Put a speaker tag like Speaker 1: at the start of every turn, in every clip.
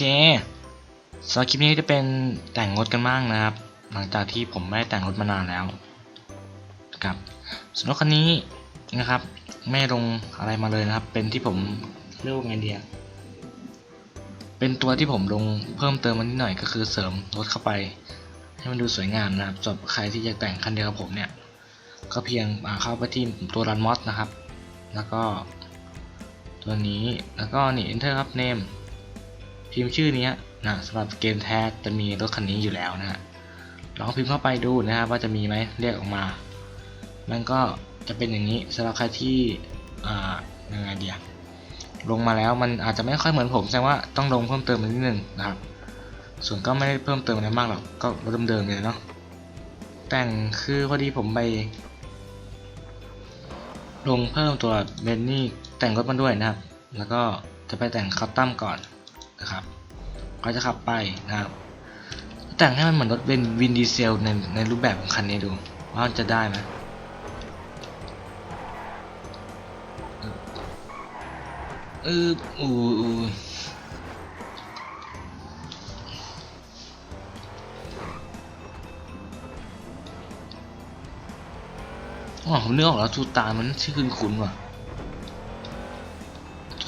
Speaker 1: โอเคสำหรับคลิปนี้จะเป็นแต่งรถกันบ้างนะครับ หลังจากที่ผมไม่ได้แต่งรถมานานแล้วครับส่วนรถคันนี้นะครับไม่ลงอะไรมาเลยนะครับ เป็นที่ผมเรียกว่าไงเดียเป็นตัวที่ผมลงเพิ่มเติมมานิดหน่อยก็คือเสริมรถเข้าไป ให้มันดูสวยงามนะครับสำหรับใครที่อยากแต่งคันเดียวกับผมเนี่ย ก็เพียงเข้าไปที่ตัวรันมอสนะครับ แล้วก็ตัวนี้แล้วก็นี่ enter ครับ name พิมพ์ชื่อนี้นะสำหรับเกมแท้จะมีรถคันนี้อยู่แล้วนะฮะลองพิมพ์เข้าไปดูนะครับว่าจะมีไหมเรียกออกมา มันก็จะเป็นอย่างนี้สำหรับใครที่อ่ายังไงเดียลงมาแล้วมันอาจจะไม่ค่อยเหมือนผมแสดงว่าต้องลงเพิ่มเติมนิดนึงนะครับ ส่วนก็ไม่ได้เพิ่มเติมอะไรมากหรอกก็รถเดิมๆเลยเนาะแต่งคือพอดีผมไปลงเพิ่มตัวเบนนี่แต่งรถมาด้วยนะครับ แล้วก็จะไปแต่งคัสตัมก่อน นะครับก็จะขับไปนะครับแต่งให้มันเหมือนรถเป็นวินดีเซลในในรูปแบบของคันนี้ดู ว่ามันจะได้ไหมเอออูอูอ๋อผมนึกออกแล้วทูตานมันชื่อคุ้นคุ้นว่ะ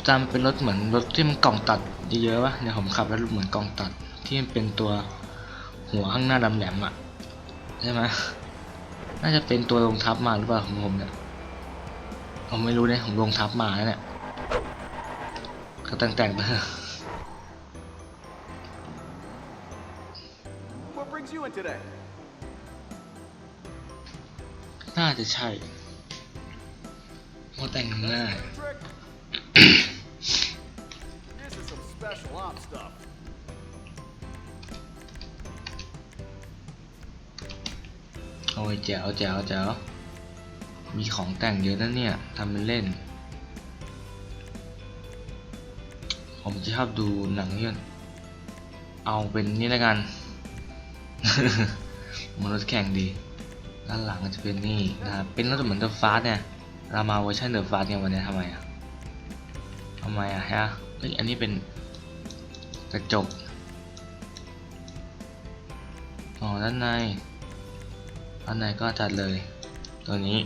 Speaker 1: ทูตานมันเป็นรถเหมือนรถที่มันกล่องตัดเยอะๆวะเนี่ยผมขับแล้วเหมือนกล่องตัดที่มันเป็นตัวหัวข้างหน้าดำแหลมอะใช่ไหมน่าจะเป็นตัวลงทับมาหรือเปล่าของผมเนี่ยผมไม่รู้เนี่ยผมลงทับมาแล้วเนี่ยก็แต่งๆไปเถอะ
Speaker 2: What brings you in today?
Speaker 1: น่าจะใช่เพราะแต่งง่า
Speaker 2: Plop stuff.
Speaker 1: โอ้ยแจ๋วแจ๋วแจ๋วมีของแต่งเยอะนะเนี่ยทำเป็นเล่น ผมจะชอบดูหนังที่มันเอาเป็นนี่แล้วกันมันรถแข่งดี ด้านหลังจะเป็นนี่นะครับเป็นรถเหมือนเดอะฟาสเนี่ย เรามาเวอร์ชันเดอะฟาสเนี่ยวันนี้ทำไมอะทำไมอะฮะเฮ้ยอันนี้เป็น กระจกอ๋อด้านในอันไหนก็จัดเลย ตัวนี้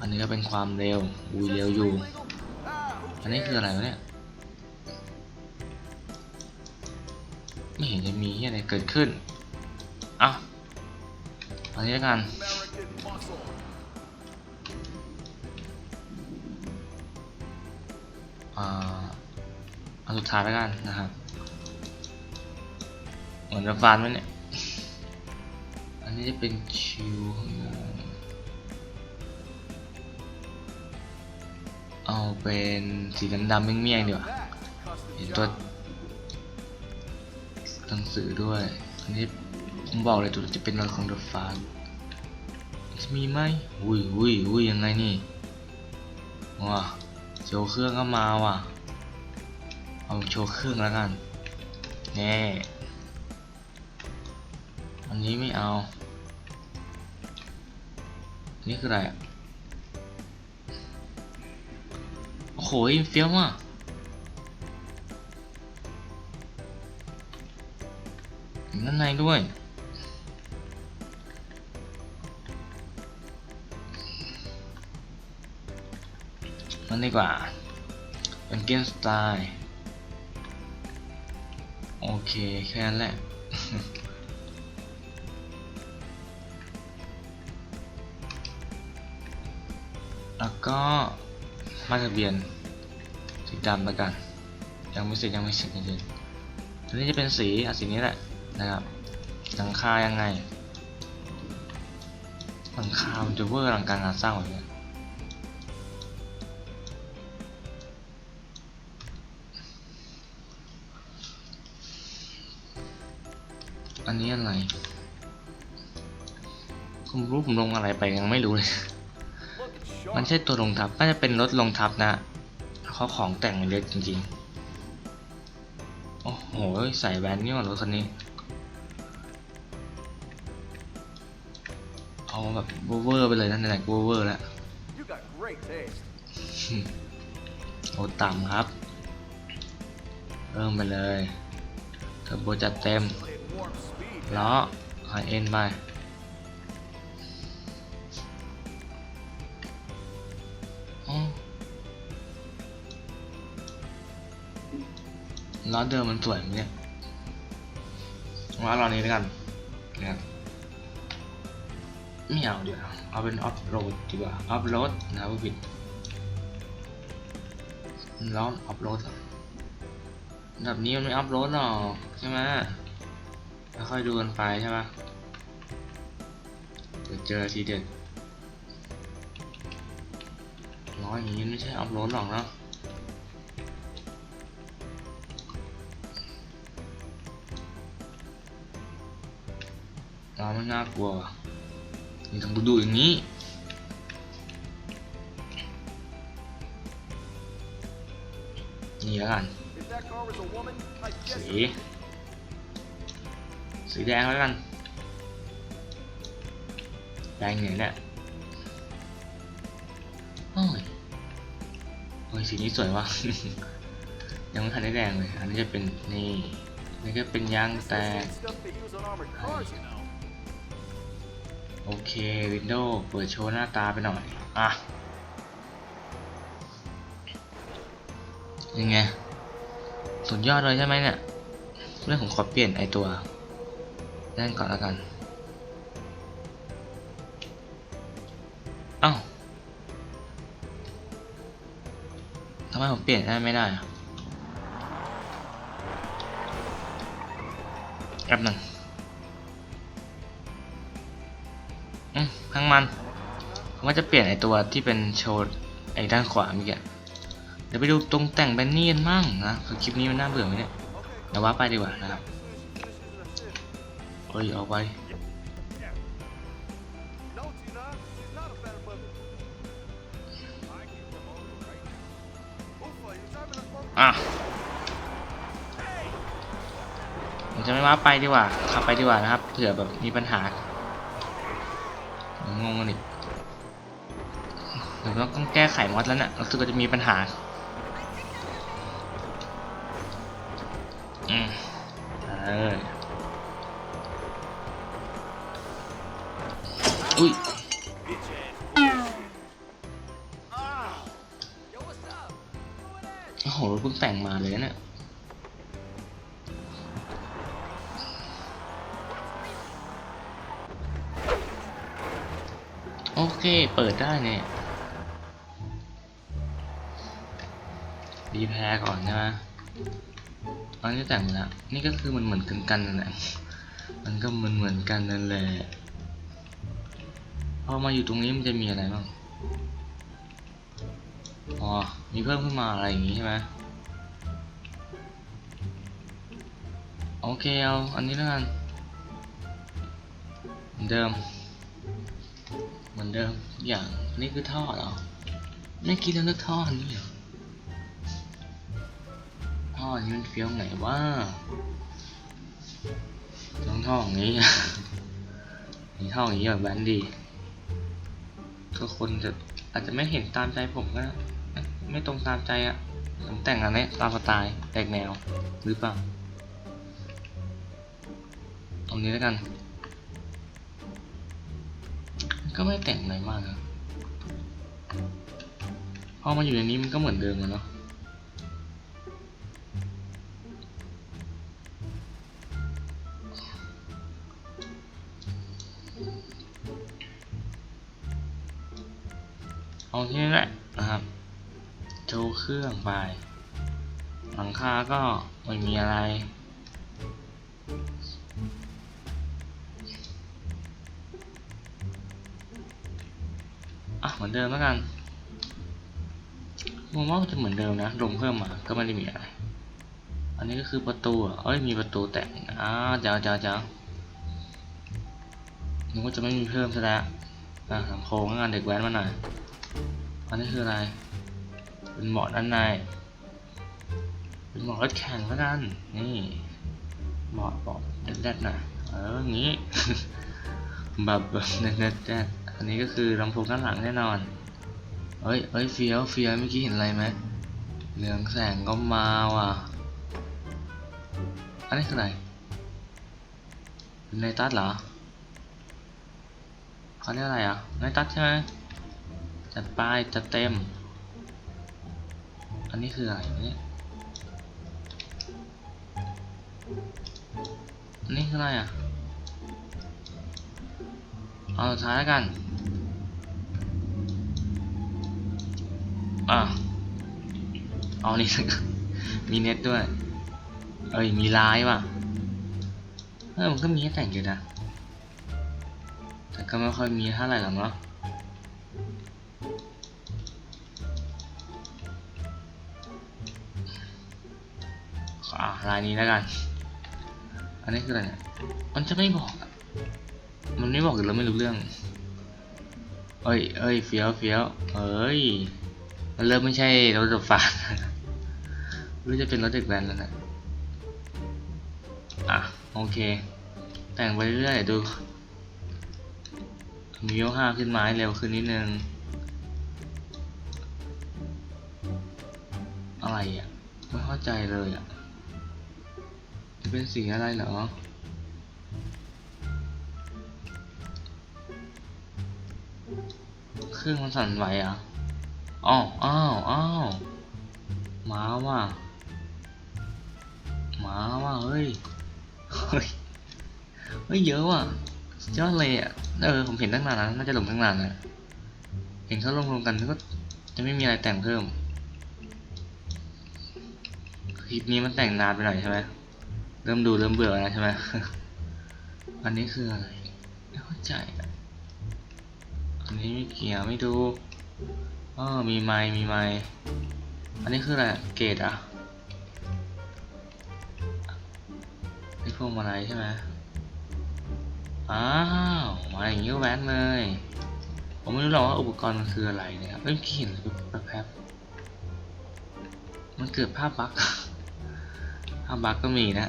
Speaker 1: อันนี้ก็เป็นความเร็วอุ้ยเร็วอยู่ อันนี้คืออะไรวะเนี่ย ไม่เห็นจะมีอะไรเกิดขึ้นเอ้าอันนี้แล้วกันอ่า อันสุดท้ายแล้วกันนะครับ เหมือนจะฟานไหมเนี่ย อันนี้จะเป็นคิวข้างหน้าเอาเป็นสีดำๆเมี่ยงๆดีกว่าเห็นตัวหนังสือด้วย อันนี้ผมบอกเลยตัวจะเป็นรถของ The f a s จะมีไหมอุ้ยอุ้ยอุ้ยยังไงนี่ว้าโชว์เครื่องก็มาว่ะ เอาโชว์เครื่องแล้วกันแน่อันนี้ไม่เอา นี่คืออะไรโอ้โหเฟี้ยวอะด้านในด้วยมันดีกว่าเป็นเกมสไตล์ เค แค่นั้นแหละ แล้วก็มาทะเบียนสีดำแล้วกัน ยังไม่เสร็จยังไม่เสร็จจริงๆตัวนี้จะเป็นสีอะสีนี้แหละนะครับหลังคายังไงหลังคามันจะเวอร์หลังการงานสร้างแบบนี้ อันนี้อะไรผมรู้ผมลงอะไรไปยังไม่รู้เลย
Speaker 2: Looking
Speaker 1: มัน
Speaker 2: sharp.
Speaker 1: ใช่ตัวลงทับน่าจะเป็นรถลงทับนะเขาของแต่งเล็กจริงๆ โอ้โห ใส่แวนนี่ว่ารถคันนี้ เอาแบบเวอร์ๆไปเลยนั่นแหละเวอร์ๆแล้ว
Speaker 2: You got great taste.
Speaker 1: โอ้ต่ำครับเพิ่มไปเลยเทอร์โบจัดเต็ม
Speaker 2: At warp speed.
Speaker 1: ล้อไฮเอ็นไปล้อเดิมมันสวยเนี่ยว่าล้อนี้แล้วกันนะครับไม่เอาเดี๋ยวเอาเป็นออฟโรดดีกว่าออฟโรดนะครับผู้ผิดล้อออฟโรดแบบนี้มันไม่ออฟโรดหรอกใช่ไหม แล้วค่อยดูกันไปใช่ปะเดี๋ยวเจอทีเด็ดร้อยอย่างนี้ไม่ใช่อัพโหลดหรอกเนาะเราไม่น่ากลัวว่ะนี่ต้องดูๆอย่างนี้นี่แล้วกัน
Speaker 2: If
Speaker 1: สีแดงแล้วกันแดงเนี่ยแหละโอ้ยโอ้ยสีนี้สวยว่ะยังไม่ทันได้แดงเลย อันนี้จะเป็นนี่นี่ก็เป็นยางแตกโอเควินโดว์เปิดโชว์หน้าตาไปหน่อย อะยังไง สุดยอดเลยใช่ไหมเนี่ย เรื่องผมขอเปลี่ยนไอตัว นั่นก่อนแล้วกันเอ้าทำไมผมเปลี่ยนได้ไม่ได้อะแป๊บหนึ่งอืมข้งมันผมว่าจะเปลี่ยนไอตัวที่เป็นโชว์ไอด้านขวาเมื่อกี้เดี๋ยวไปดูตรงแต่งแบนนี่กันมั่งนะคลิปนี้มันน่าเบื่อไหมเนี่ยเดี๋ยวว่าไปดีกว่านะครับ เอ้ยเอาไปอะผมจะไม่ว่าไปดีกว่า ขับไปดีกว่านะครับ เผื่อแบบมีปัญหา งงกันอีกเดี๋ยวต้องแก้ไขมอดแล้วเนี่ยรู้สึกว่าจะมีปัญหา อืมเออ อุ้ยโอ้โหรถเพิ่งแต่งมาเลยนะเนี่ยโอเค เปิดได้เนี่ยรีแพร์ก่อนใช่ไหมตอนนี้แต่งแล้ว นี่ก็คือมันเหมือนกันกันนั่นแหละ มันก็เหมือนเหมือนกันนั่นแหละ พอมาอยู่ตรงนี้มันจะมีอะไรบ้าง อ๋อ มีเพิ่มขึ้นมาอะไรอย่างงี้ใช่ไหมโอเคเอาอันนี้แล้วกันเหมือนเดิม เหมือนเดิมอย่างนี่คือท่อเหรอไม่คิดแล้วนึกท่ออันนี้เหรอท่อนี้มันเฟี้ยวไหนวะต้องท่ออย่างนี้ ท่ออย่างนี้แบบแบนดี กคนจะอาจจะไม่เห็นตามใจผมก็ไม่ไม่ตรงตามใจอะผมแต่งอันนี้ตามสไตล์แตกแนวหรือเปล่าเอานี้แล้วกัน ก็ไม่แต่งอะไรมากนะพอมาอยู่ในนี้มันก็เหมือนเดิมเลยเนาะ ก็ไม่มีอะไร อะเหมือนเดิมแล้วกันผมว่ามันจะเหมือนเดิมนะลงเพิ่มมาก็ไม่ได้มีอะไร อันนี้ก็คือประตูเอ้ยมีประตูแต่งอ้าวเจ้าเจ้าเจ้านึกว่าจะไม่มีเพิ่มซะแล้วอะลำโพงงานเด็กแว้นมาหน่อย อันนี้คืออะไร เป็นหมอด้านใน เป็นหมอรถแข่งแล้วกัน นี่หมอบอกแดดๆหน่อยเอออย่างนี้แบบแบบแดดๆอันนี้ก็คือลำโพงด้านหลังแน่นอนเอ้ยเอ้ยเฟียวเฟียวเมื่อกี้เห็นอะไรไหมเรืองแสงก็มาว่ะ อันนี้คืออะไรในตัดเหรอเขาเรียกอะไรอะในตัดใช่ไหมจัดไปจัดเต็ม อันนี้คืออะไรเนี่ย นนี้คืออะไรอะ เอาสุดท้ายแล้วกัน อะ เอานี่แล้วกันมีเน็ตด้วย เอ้ย มีไลน์ว่ะ เออมันก็มีให้แต่งอยู่นะ แต่ก็ไม่ค่อยมีเท่าไหร่หรอกเนาะอะลายนี้แล้วกัน อันนี้คืออะไร มันจะไม่บอก มันไม่บอกหรือเราไม่รู้เรื่อง เอ้ยเอ้ยเฟี้ยวเฟี้ยวเอ้ย มันเริ่มไม่ใช่รถดับฟาหรือจะเป็นรถเด็กแว้นแล้วนะ อะโอเค แต่งไปเรื่อยๆดูมีโยห้าขึ้นมาให้เร็วขึ้นนิดนึง อะไรอะ ไม่เข้าใจเลยอะ จะเป็นสีอะไรเหรอ เครื่องมันสั่นไหวอะอ้าวอ้าวอ้าวมาว่ะมาว่ะเฮ้ย เฮ้ย เฮ้ยเยอะว่ะยอดเลยอะ เออ ผมเห็นตั้งนานแล้วน่าจะหลงตั้งนานนะเห็นเขารวมๆกันก็จะไม่มีอะไรแต่งเพิ่มคลิปนี้มันแต่งนานไปหน่อยใช่ไหม เริ่มดูเริ่มเบื่อแล้วใช่ไหมอันนี้คืออะไรไม่เข้าใจอันนี้ไม่เกี่ยวไม่ดูอ๋อมีไม้มีไม้อันนี้คืออะไรเกรดอะไอพวกมาลัยใช่ไหมอ้าวมาอย่างนี้แว้นเลย ผมไม่รู้หรอกว่าอุปกรณ์มันคืออะไรเนี่ยเอ้ยเห็นเลยแป๊บมันเกิดภาพบั๊กภาพบั๊กก็มีนะ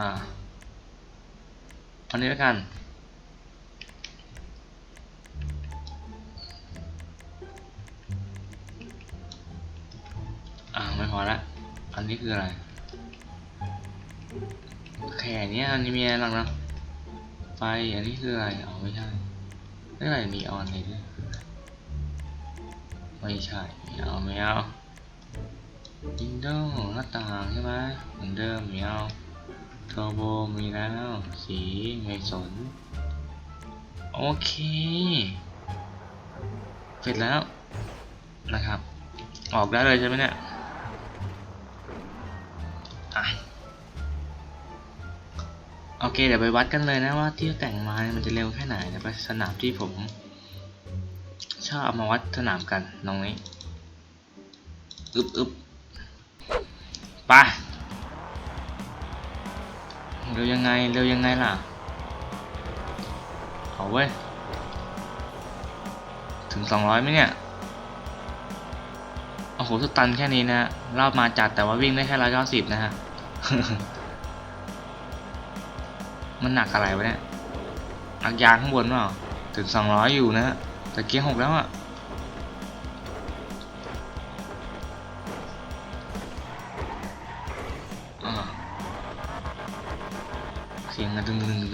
Speaker 1: อ่าอันนี้แล้วกัน อ่าไม่พอละอันนี้คืออะไรแค่เนี้ยอันนี้มีอะไรหลังนะไฟอันนี้คืออะไรอ๋อไม่ใช่ไม่อะไรนีออนอะไรด้วยไม่ใช่เอาไม่เอาวินโดว์หน้าต่างใช่ไหมเหมือนเดิมไม่เอา เทอร์โบมีแล้ว สีไม่สน โอเค เสร็จแล้วนะครับ ออกได้เลยใช่ไหมเนี่ยโอเค เดี๋ยวไปวัดกันเลยนะว่าที่แต่งมามันจะเร็วแค่ไหนเดี๋ยวไปสนามที่ผมชอบเอามาวัดสนามกันตรงนี้ อึบอึบ เร็วยังไง เร็วยังไงล่ะ เอาเว้ย ถึง200ไหมเนี่ย โอ้โห สตันแค่นี้นะรอบมาจัดแต่ว่าวิ่งได้แค่ร้อยเก้าสิบนะฮะ มันหนักอะไรวะเนี่ยหนักยางข้างบนเปล่า ถึง200อยอยู่นะฮะต่เกียร์หกแล้วอะ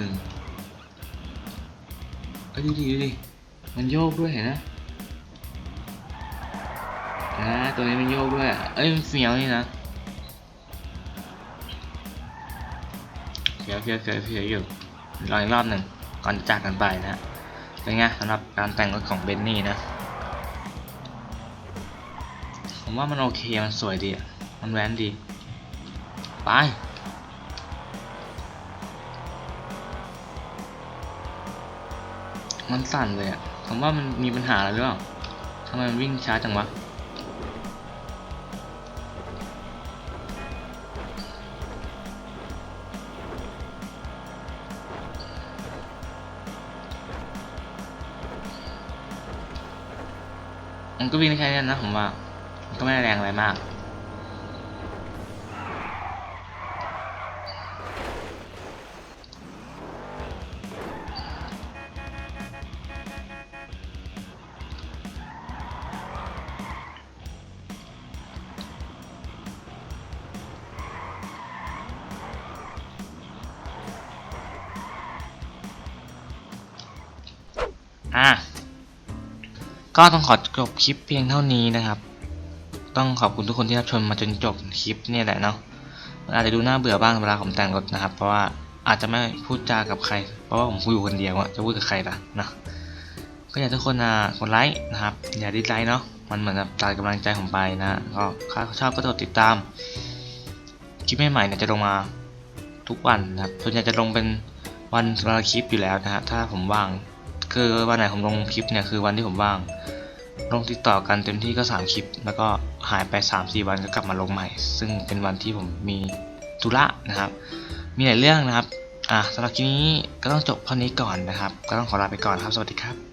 Speaker 1: นึงดึงดึงดึงเอ้ยดูดิดูดิมันโยกด้วยเห็นนะนะตัวนี้มันโยกด้วยอะเอ้ยมันเฟี้ยวนี่นะเฟี้ยวเฟี้ยวเฟี้ยวเฟี้ยวอยู่รออีกรอบหนึ่งก่อนจะจากกันไปนะฮะเป็นไงสำหรับการแต่งรถของเบนนี่นะผมว่ามันโอเค มันสวยดีอะมันแว้นดี ไป มันสั่นเลยอะผมว่ามันมีปัญหาอะไรหรือเปล่าทำไมมันวิ่งช้าจังวะมันก็วิ่งได้แค่นี้นะผมว่า ก็ไม่ได้แรงอะไรมาก อะก็ต้องขอจบคลิปเพียงเท่านี้นะครับ ต้องขอบคุณทุกคนที่รับชมมาจนจบคลิปเนี่ยแหละเนาะมันอาจจะดูน่าเบื่อบ้างเวลาผมแต่งรถนะครับ เพราะว่าอาจจะไม่พูดจากับใคร เพราะว่าผมคุยอยู่คนเดียวอะจะพูดกับใครล่ะนะก็อยากทุกคนอะกดไลค์นะครับอย่าดิสไลค์เนาะมันเหมือนกับตัดกำลังใจผมไปนะก็ถ้าชอบก็กดติดตามคลิปใหม่ๆเนี่ยจะลงมาทุกวันนะครับส่วนใหญ่จะลงเป็นวันละคลิปอยู่แล้วนะฮะถ้าผมว่าง คือวันไหนผมลงคลิปเนี่ยคือวันที่ผมว่าง ลงติดต่อกันเต็มที่ก็3คลิป แล้วก็หายไป 3-4 วันก็กลับมาลงใหม่ ซึ่งเป็นวันที่ผมมีธุระนะครับ มีหลายเรื่องนะครับ อะสำหรับคลิปนี้ก็ต้องจบเท่านี้ก่อนนะครับ ก็ต้องขอลาไปก่อนครับ สวัสดีครับ